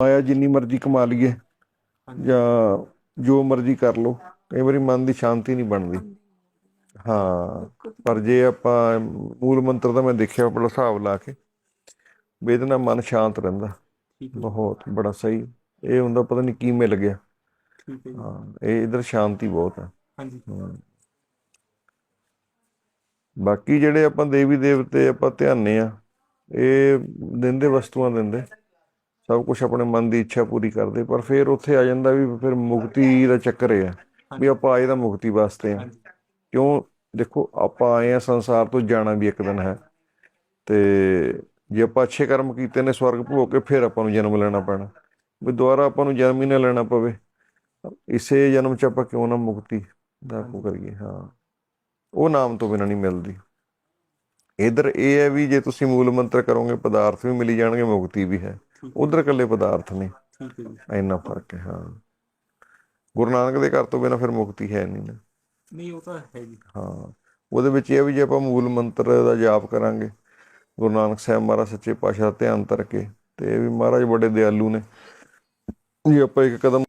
ਆਇਆ ਜਿੰਨੀ ਮਰਜ਼ੀ ਕਮਾ ਲਈਏ ਜਾਂ ਜੋ ਮਰਜ਼ੀ ਕਰ ਲਓ ਕਈ ਵਾਰੀ ਮਨ ਦੀ ਸ਼ਾਂਤੀ ਨਹੀਂ ਬਣਦੀ। ਹਾਂ ਪਰ ਜੇ ਆਪਾਂ ਮੂਲ ਮੰਤਰ ਦਾ ਮੈਂ ਦੇਖਿਆ ਬੜਾ ਹਿਸਾਬ ਲਾ ਕੇ ਵੀ ਇਹਦੇ ਨਾਲ ਮਨ ਸ਼ਾਂਤ ਰਹਿੰਦਾ। ਬਹੁਤ ਬੜਾ ਸਹੀ। ਇਹ ਹੁੰਦਾ ਪਤਾ ਨਹੀਂ ਕੀ ਮਿਲ ਗਿਆ ਹੈ ਇਹ ਇਧਰ ਸ਼ਾਂਤੀ ਬਹੁਤ ਹੈ। ਹਾਂਜੀ। ਬਾਕੀ ਜਿਹੜੇ ਆਪਾਂ ਦੇਵੀ ਦੇਵਤੇ ਆਪਾਂ ਧਿਆਨੇ ਆ ਇਹ ਦਿੰਦੇ ਵਸਤੂਆਂ ਦਿੰਦੇ। ਸਭ ਕੁਝ ਆਪਣੇ ਮਨ ਦੀ ਇੱਛਾ ਪੂਰੀ ਕਰਦੇ ਪਰ ਫਿਰ ਉੱਥੇ ਆ ਜਾਂਦਾ ਵੀ ਫਿਰ ਮੁਕਤੀ ਦਾ ਚੱਕਰ ਇਹ ਆ ਵੀ ਆਪਾਂ ਆਏ ਤਾਂ ਮੁਕਤੀ ਵਾਸਤੇ ਆ। ਕਿਉਂ? ਦੇਖੋ ਆਪਾਂ ਆਏ ਆ ਸੰਸਾਰ ਤੋਂ ਜਾਣਾ ਵੀ ਇੱਕ ਦਿਨ ਹੈ। ਤੇ ਜੇ ਆਪਾਂ ਅੱਛੇ ਕਰਮ ਕੀਤੇ ਨੇ ਸਵਰਗ ਭੋਗ ਕੇ ਫਿਰ ਆਪਾਂ ਨੂੰ ਜਨਮ ਲੈਣਾ ਪੈਣਾ। ਵੀ ਦੁਬਾਰਾ ਆਪਾਂ ਨੂੰ ਜਨਮ ਹੀ ਨਾ ਲੈਣਾ ਪਵੇ। ਇਸੇ ਜਨਮ ਚ ਆਪਾਂ ਕਿਉਂ ਨਾ ਮੁਕਤੀ ਦਾ ਕੋ ਕਰੀਏ ਹਾਂ। ਉਹ ਨਾਮ ਤੋਂ ਬਿਨਾਂ ਨਹੀਂ ਮਿਲਦੀ। ਇਧਰ ਇਹ ਹੈ ਵੀ ਜੇ ਤੁਸੀਂ ਮੂਲ ਮੰਤਰ ਕਰੋਗੇ ਪਦਾਰਥ ਵੀ ਮਿਲੀ ਜਾਣਗੇ ਮੁਕਤੀ ਵੀ ਹੈ। ਉਧਰ ਇਕੱਲੇ ਪਦਾਰਥ ਨੇ। ਠੀਕ ਹੈ ਜੀ। ਇੰਨਾ ਫ਼ਰਕ ਹੈ ਹਾਂ। ਗੁਰੂ ਨਾਨਕ ਦੇ ਘਰ ਤੋਂ ਬਿਨਾਂ ਫਿਰ ਮੁਕਤੀ ਹੈ ਨਹੀਂ ਨਾ। ਨਹੀਂ ਉਹ ਤਾਂ ਹੈ ਜੀ। ਹਾਂ ਉਹਦੇ ਵਿੱਚ ਇਹ ਵੀ ਜੇ ਆਪਾਂ ਮੂਲ ਮੰਤਰ ਦਾ ਜਾਪ ਕਰਾਂਗੇ ਗੁਰੂ ਨਾਨਕ ਸਾਹਿਬ ਮਹਾਰਾਜ ਸੱਚੇ ਪਾਤਸ਼ਾਹ ਧਿਆਨ ਧਰ ਕੇ ਤੇ ਇਹ ਵੀ ਮਹਾਰਾਜ ਬੜੇ ਦਿਆਲੂ ਨੇ। ਜੇ ਆਪਾਂ ਇੱਕ ਕਦਮ